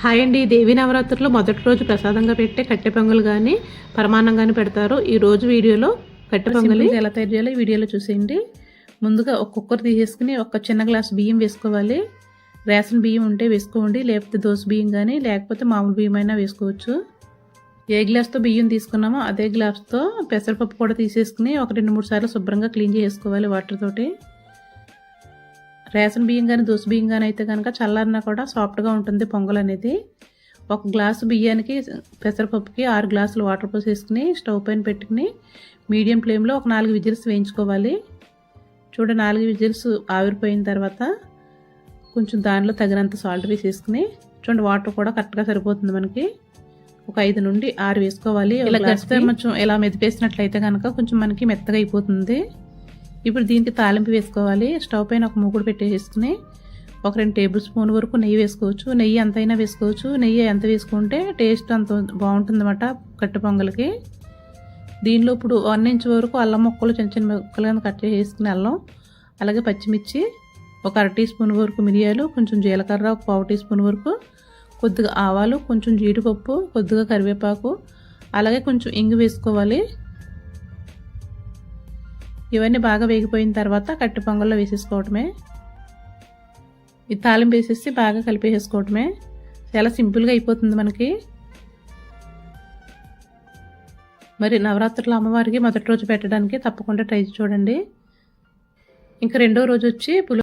Hi అండి. దేవి నవరాత్రులు మొదటి రోజు ప్రసాదంగా పెట్టే కట్టె పొంగల్ కానీ పరమాన్నం కానీ పెడతారు. ఈ రోజు వీడియోలో కట్టె పొంగలి. ఎలా తయారు చేయాలో ఈ వీడియోలో చూసేయండి. ముందుగా ఒక కుక్కర్ తీసేసుకుని ఒక చిన్న గ్లాస్ బియ్యం వేసుకోవాలి. రేషన్ బియ్యం ఉంటే వేసుకోండి. లేకపోతే దోశ బియ్యం కానీ లేకపోతే మామూలు బియ్యం అయినా వేసుకోవచ్చు. ఏ గ్లాస్తో బియ్యం తీసుకున్నామో అదే గ్లాస్తో పెసరపప్పు కూడా తీసేసుకుని ఒక రెండు మూడు సార్లు శుభ్రంగా క్లీన్ చేసుకోవాలి వాటర్ తోటి. రేషన్ బియ్యం కానీ దోశ బియ్యం కానీ అయితే కనుక చల్లారినా కూడా సాఫ్ట్గా ఉంటుంది పొంగల్ అనేది. ఒక గ్లాసు బియ్యానికి పెసరపప్పుకి ఆరు గ్లాసులు వాటర్ పోసేసుకుని స్టవ్ పైన పెట్టుకుని మీడియం ఫ్లేమ్లో ఒక నాలుగు విజిల్స్ వేయించుకోవాలి. చూడ నాలుగు విజిల్స్ ఆవిరిపోయిన తర్వాత కొంచెం దానిలో తగినంత సాల్ట్ వేసేసుకుని చూడండి వాటర్ కూడా కరెక్ట్గా సరిపోతుంది మనకి. ఒక ఐదు నుండి ఆరు వేసుకోవాలి. ఇలా గడిస్తే కొంచెం ఇలా మెదిపేసినట్లయితే కనుక కొంచెం మనకి మెత్తగా అయిపోతుంది. ఇప్పుడు దీనికి తాలింపు వేసుకోవాలి. స్టవ్ పైన ఒక మూకుడు పెట్టేసుకుని ఒక రెండు టేబుల్ స్పూన్ వరకు నెయ్యి వేసుకోవచ్చు. నెయ్యి ఎంతైనా వేసుకోవచ్చు. నెయ్యి ఎంత వేసుకుంటే టేస్ట్ అంత బాగుంటుంది అన్నమాట కట్టు పొంగల్కి. దీనిలో ఇప్పుడు వన్ ఇంచ్ వరకు అల్లం ముక్కలు చిన్న చిన్న ముక్కలు కింద కట్ చేసుకుని అల్లం అలాగే పచ్చిమిర్చి ఒక అర టీ స్పూన్ వరకు మిరియాలు కొంచెం జీలకర్ర ఒక పావు టీ స్పూన్ వరకు కొద్దిగా ఆవాలు కొంచెం జీడిపప్పు కొద్దిగా కరివేపాకు అలాగే కొంచెం ఇంగు వేసుకోవాలి. ఇవన్నీ బాగా వేగిపోయిన తర్వాత కట్టి పొంగల్లో వేసేసుకోవటమే. ఈ తాలింపు వేసేసి బాగా కలిపేసుకోవటమే చాలా సింపుల్గా అయిపోతుంది మనకి. మరి నవరాత్రుల అమ్మవారికి మొదటి రోజు పెట్టడానికి తప్పకుండా ట్రై చూడండి. ఇంకా రెండో రోజు వచ్చి పులి